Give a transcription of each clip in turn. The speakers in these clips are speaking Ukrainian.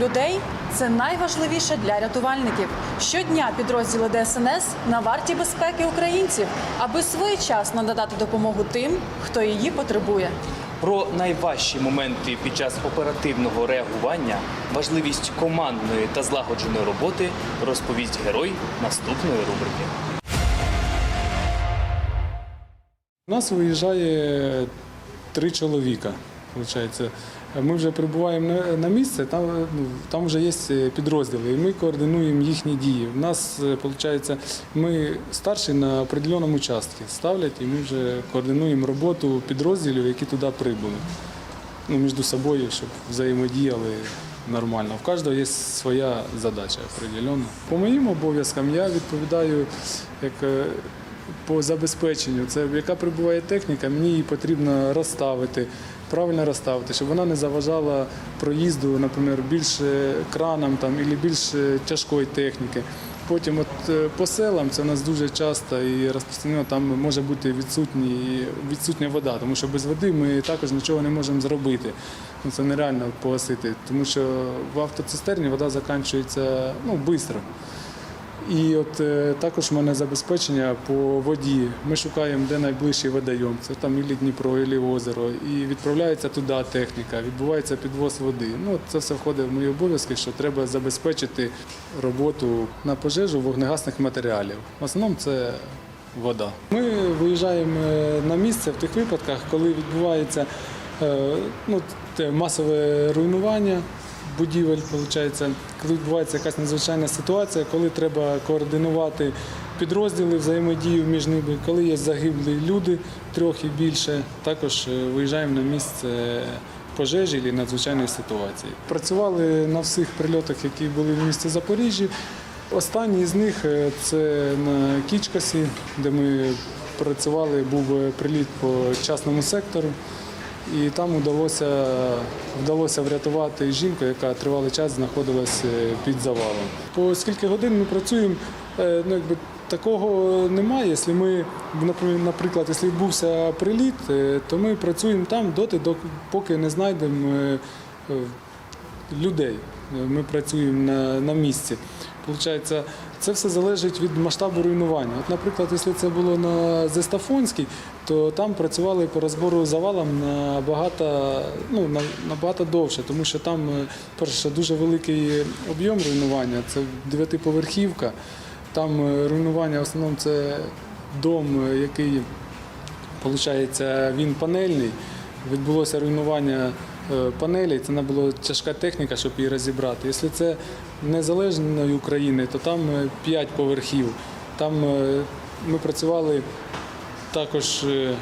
Людей це найважливіше для рятувальників. Щодня підрозділи ДСНС на варті безпеки українців, аби своєчасно надати допомогу тим, хто її потребує. Про найважчі моменти під час оперативного реагування, важливість командної та злагодженої роботи розповість герой наступної рубрики. У нас виїжджає три чоловіка. Виходить. Ми вже прибуваємо на- місце, там, ну, там вже є підрозділи, і ми координуємо їхні дії. У нас, виходить, ми старші на определеному участку ставлять, і ми вже координуємо роботу підрозділів, які туди прибули. Ну, між собою, щоб взаємодіяли нормально. В кожного є своя задача определенна. По моїм обов'язкам я відповідаю як е, по забезпеченню. Це яка прибуває техніка, мені її потрібно розставити, правильно розставити, щоб вона не заважала проїзду, наприклад, більше кранам там, або більше тяжкої техніки. Потім от е, по селам це у нас дуже часто і розпространено, там може бути відсутні, відсутня вода, тому що без води ми також нічого не можемо зробити. Ну, Це нереально погасити, тому що в автоцистерні вода закінчується ну, швидко. І от е, також в мене забезпечення по воді. Ми шукаємо, де найближчий водойом. Це там ілі Дніпро, ілі озеро. І відправляється туди техніка, відбувається підвоз води. Ну, це все входить в мої обов'язки, що треба забезпечити роботу на пожежу вогнегасних матеріалів. В основному це вода. Ми виїжджаємо е, на місце в тих випадках, коли відбувається е, ну, масове руйнування будівель, виходить, коли відбувається якась надзвичайна ситуація, коли треба координувати підрозділи взаємодію між ними, коли є загиблі люди трьох і більше, також е, виїжджаємо на місце пожежі чи надзвичайної ситуації. Працювали на всіх прильотах, які були в місті Запоріжжі. Останній з них е, це на Кічкасі, де ми працювали, був е, приліт по частному сектору. І там вдалося, вдалося врятувати жінку, яка тривалий час знаходилась е, під завалом. По скільки годин ми працюємо, е, ну, якби, такого немає. Якщо ми, наприклад, якщо відбувся приліт, е, то ми працюємо там доти, поки не знайдемо людей. Ми працюємо на, на місці. Получається, це все залежить від масштабу руйнування. От, наприклад, якщо це було на Зестафонській, то там працювали по розбору завалам набагато, ну, набагато довше, тому що там, е, перше, дуже великий об'єм руйнування, це дев'ятиповерхівка. Там е, руйнування в основному це дом, е, який Получається, він панельний. Відбулося руйнування е, панелей. Це треба була тяжка техніка, щоб її розібрати. Якщо це незалежної України, то там 5 поверхів. Там е, ми працювали також е,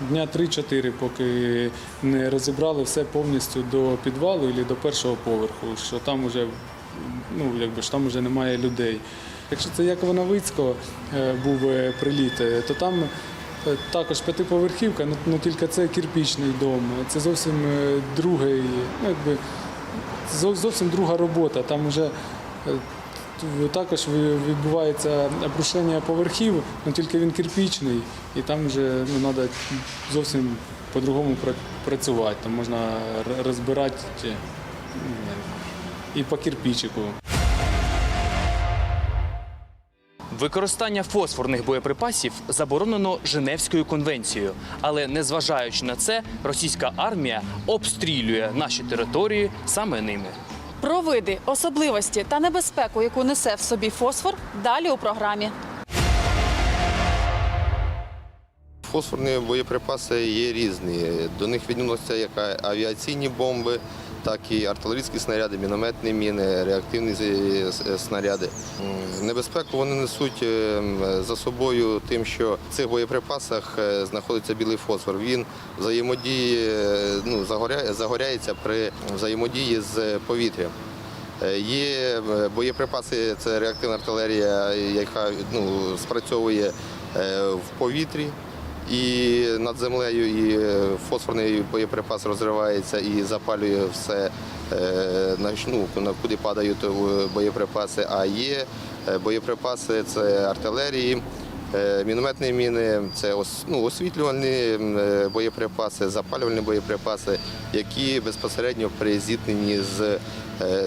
дня 3-4, поки не розібрали все повністю до підвалу або до першого поверху, що там вже ну, якби ж там вже немає людей. Якщо це Якова Новицького е, був е, приліт, е, то там е, також п'ятиповерхівка, ну, ну тільки це кирпічний дом. Це зовсім е, другий, ну, якби, зовсім друга робота. Там вже е, також відбувається обрушення поверхів, ну тільки він кирпічний, і там вже ну, треба зовсім по-другому працювати. Там можна розбирати і по кирпичику. Використання фосфорних боєприпасів заборонено Женевською конвенцією, але незважаючи на це, російська армія обстрілює наші території саме ними. Про види, особливості та небезпеку, яку несе в собі фосфор, далі у програмі. Фосфорні боєприпаси є різні. До них відносяться як авіаційні бомби, так і артилерійські снаряди, мінометні міни, реактивні снаряди. Небезпеку вони несуть е, за собою тим, що в цих боєприпасах е, знаходиться білий фосфор. Він взаємодіє, е, ну, загоря- загоряється при взаємодії з повітрям. Є боєприпаси, це реактивна артилерія, яка ну, спрацьовує в повітрі. І над землею і фосфорний боєприпас розривається і запалює все, е, ну, куди падають е, боєприпаси. А є е, боєприпаси це артилерії, Мінометні міни це ну, освітлювальні боєприпаси, запалювальні боєприпаси, які безпосередньо при зіткненні з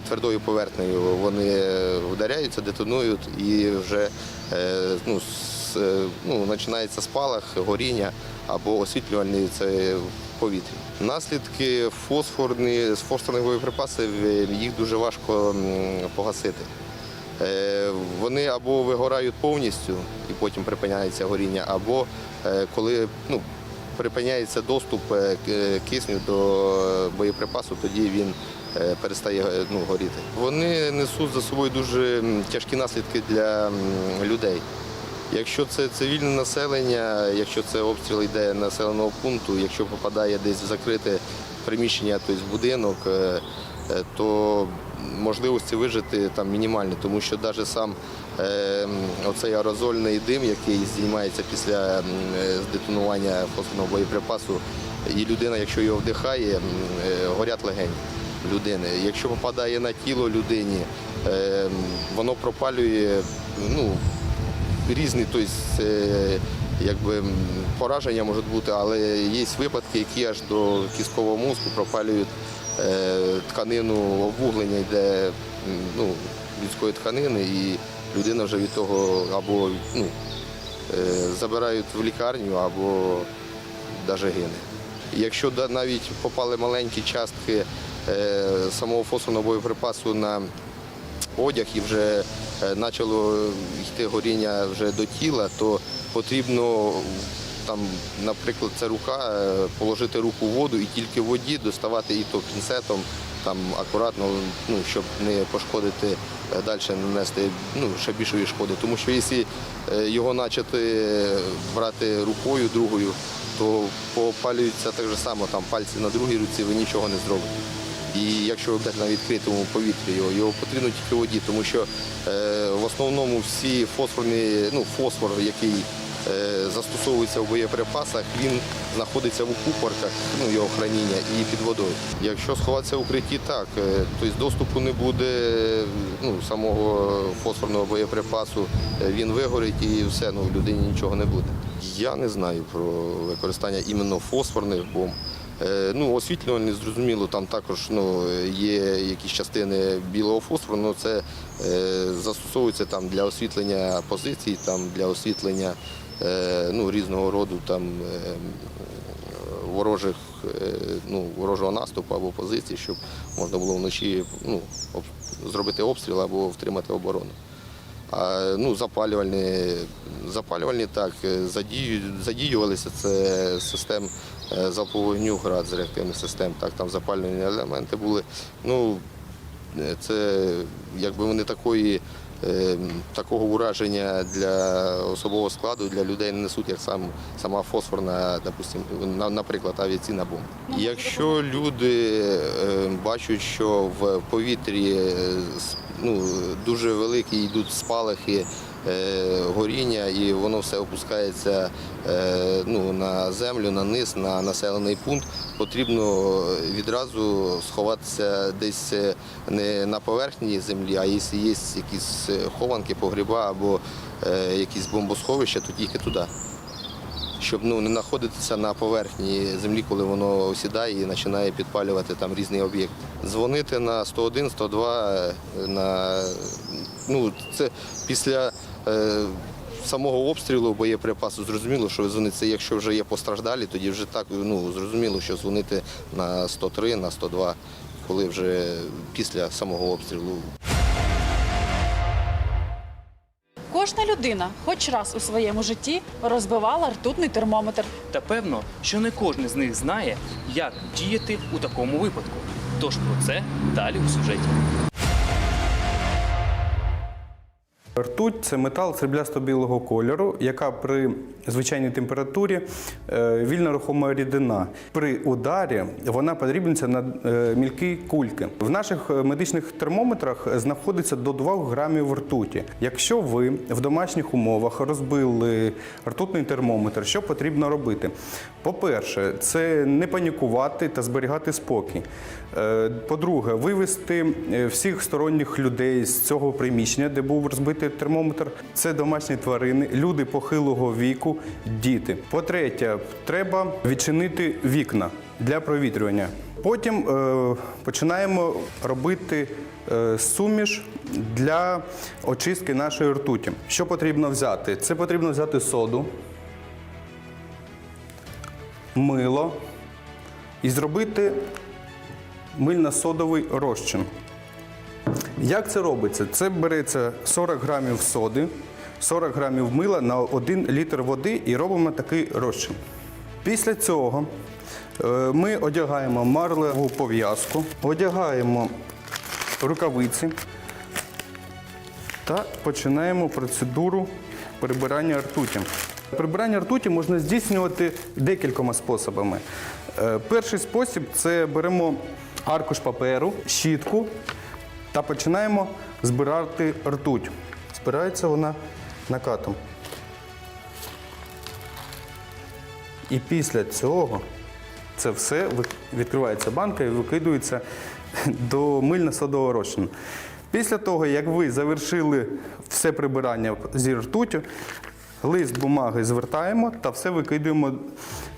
твердою поверхнею вони вдаряються, детонують і вже ну, ну, починається спалах, горіння або освітлювальні це в повітрі. Наслідки фосфорні, з фосфорних боєприпасів е, їх дуже важко погасити. Е, Вони або вигорають повністю і потім припиняється горіння, або е, коли ну, припиняється доступ е, кисню до боєприпасу, тоді він е, перестає е, ну, горіти. Вони несуть за собою дуже тяжкі наслідки для людей. Якщо це цивільне населення, якщо це обстріл йде населеного пункту, якщо попадає десь в закрите приміщення, тобто будинок, е, е, то можливості вижити там мінімальні, тому що навіть сам е, оцей аерозольний дим, який здіймається після здетонування фосфорного боєприпасу, і людина, якщо його вдихає, горять легені людини. Якщо попадає на тіло людині, воно пропалює ну, різні, тобто, якби пораження можуть бути, але є випадки, які аж до кісткового мозку пропалюють е, тканину обвуглення, йде ну, людської тканини, і людина вже від того або ну, е, забирають в лікарню, або навіть гине. Якщо навіть попали маленькі частки самого фосфорного боєприпасу на одяг і вже почало йти горіння вже до тіла, то потрібно там, наприклад, це рука, е, положити руку в воду і тільки в воді доставати і то пінцетом, там акуратно, ну, щоб не пошкодити е, далі, нанести ну, ще більшої шкоди. Тому що якщо е, його почати брати рукою другою, то попалюється так же само, там пальці на другій руці, ви нічого не зробите. І якщо брати на відкритому повітрі його, його потрібно тільки воді, тому що е, в основному всі фосфорні, ну, фосфор, який е, застосовується в боєприпасах, він знаходиться в укупорках, ну, його храніння і під водою. Якщо сховатися в укритті, так, е, тобто доступу не буде ну, самого фосфорного боєприпасу, е, він вигорить і все, ну, людині нічого не буде. Я не знаю про використання іменно фосфорних бомб. Е, Ну, освітлювальні, зрозуміло, там також ну, є якісь частини білого фосфору, але це е, застосовується там для освітлення позицій, там, для освітлення е, ну, різного роду там, ворожих, ну, ворожого наступу або позицій, щоб можна було вночі ну, об- зробити обстріл або втримати оборону. А ну, запалювальні, запалювальні так, задію, задіювалися це систем е, вогню, град з реактивних систем, так, там запалювальні елементи були. Ну, е, це якби вони такої, е, такого ураження для особового складу, для людей не несуть, як сам, сама фосфорна, допустим, на- наприклад, авіаційна бомба. Якщо люди бачать, що в повітрі ну, дуже великі йдуть спалахи, горіння, і воно все опускається е, ну, на землю, на низ, на населений пункт, потрібно відразу сховатися десь е, не на поверхні землі, а якщо є якісь е, хованки, погріба або е, якісь бомбосховища, то тільки туди. Щоб ну, не знаходитися на поверхні землі, коли воно осідає і починає підпалювати там різні об'єкти. Дзвонити на 101, 102, е, на, ну, це після е, самого обстрілу боєприпасу зрозуміло, що дзвонити, якщо вже є постраждалі, тоді вже так ну, зрозуміло, що дзвонити на 103, на 102, коли вже після самого обстрілу Кожна людина, хоч раз у своєму житті, розбивала ртутний термометр. Та певно, що не кожен з них знає, як діяти у такому випадку. Тож про це далі у сюжеті. Ртуть це метал сріблясто-білого кольору, яка при звичайній температурі е, вільно рухома рідина. При ударі вона подрібниться на е, мількі кульки. В наших е, медичних термометрах знаходиться до 2 грамів ртуті. Якщо ви в домашніх умовах розбили ртутний термометр, що потрібно робити? По-перше, це не панікувати та зберігати спокій. По-друге, вивести всіх сторонніх людей з цього приміщення, де був розбитий встановити термометр. Це домашні тварини, люди похилого віку, діти. По-третє, треба відчинити вікна для провітрювання. Потім е, починаємо робити е, суміш для очистки нашої ртуті. Що потрібно взяти? Це потрібно взяти соду, мило і зробити мильно-содовий розчин. Як це робиться? Це береться 40 грамів соди, 40 грамів мила на 1 літр води і робимо такий розчин. Після цього е, ми одягаємо марлеву пов'язку, одягаємо рукавиці та починаємо процедуру прибирання ртуті. Прибирання ртуті можна здійснювати декількома способами. Е, Перший спосіб це беремо аркуш паперу, щітку та починаємо збирати ртуть. Збирається вона накатом. І після цього це все відкривається банка і викидується до мильно-садового розчину. Після того, як ви завершили все прибирання зі ртуттю, лист бумаги звертаємо та все викидуємо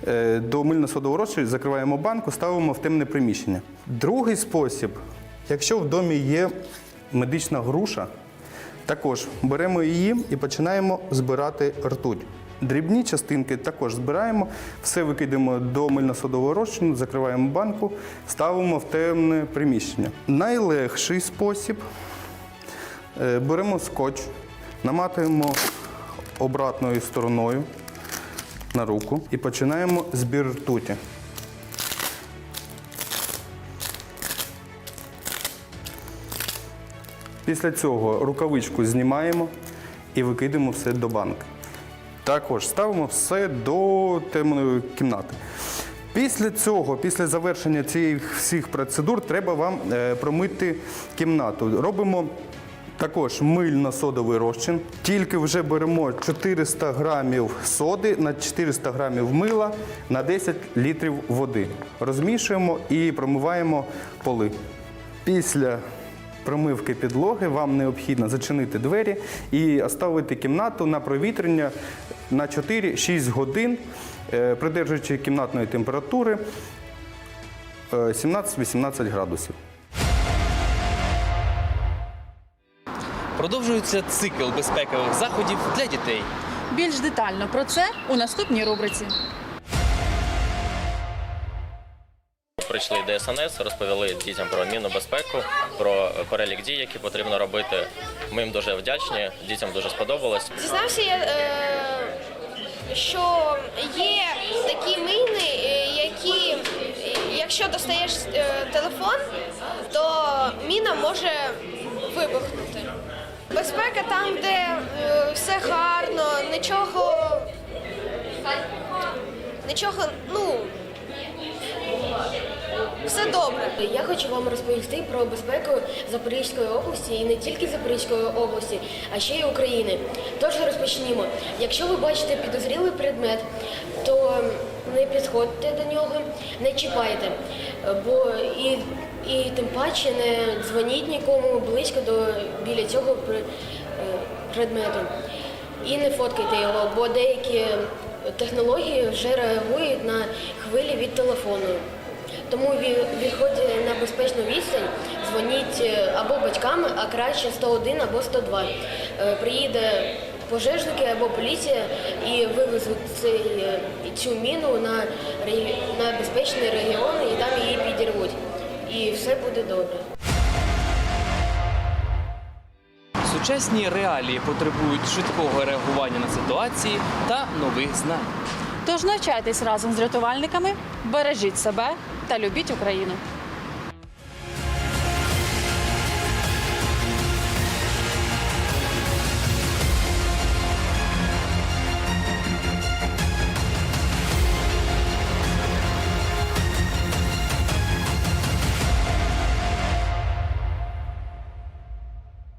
е, до мильно-садового розчину, закриваємо банку, ставимо в темне приміщення. Другий спосіб, якщо в домі є медична груша, також беремо її і починаємо збирати ртуть. Дрібні частинки також збираємо, все викидаємо до мильно-содового розчину, закриваємо банку, ставимо в темне приміщення. Найлегший спосіб е, беремо скотч, наматуємо обратною стороною на руку і починаємо збір ртуті. Після цього рукавичку знімаємо і викидаємо все до банки. Також ставимо все до темної кімнати. Після цього, після завершення цих всіх процедур, треба вам е, промити кімнату. Робимо також мильно-содовий розчин. Тільки вже беремо 400 грамів соди на 400 грамів мила на 10 літрів води. Розмішуємо і промиваємо поли. Після промивки підлоги вам необхідно зачинити двері і оставити кімнату на провітрення на 4-6 годин, е, придержуючи кімнатної температури е, 17-18 градусів. Продовжується цикл безпекових заходів для дітей. Більш детально про це у наступній рубриці. Прийшли ДСНС, розповіли дітям про мінну безпеку, про перелік дій, які потрібно робити. Ми їм дуже вдячні, дітям дуже сподобалось. Дізнався я, е, що є такі міни, е, які, якщо достаєш е, телефон, то міна може вибухнути. Безпека там, де все гарно, нічого. Нічого, ну. Все добре. Я хочу вам розповісти про безпеку Запорізької області і не тільки Запорізької області, а ще й України. Тож розпочнімо. Якщо ви бачите підозрілий предмет, то не підходьте до нього, не чіпайте, бо і, і тим паче не дзвоніть нікому близько до біля цього е, предмету. І не фоткайте його, бо деякі технології вже реагують на хвилі від телефону. Тому ві- відходьте на безпечну відстань, дзвоніть е, або батькам, а краще 101 або 102. Е, Приїде пожежники або поліція і вивезуть цей, е, цю міну на, на безпечний регіон і там її підірвуть. І все буде добре. Сучасні реалії потребують швидкого реагування на ситуації та нових знань. Тож навчайтесь разом з рятувальниками, бережіть себе та любіть Україну.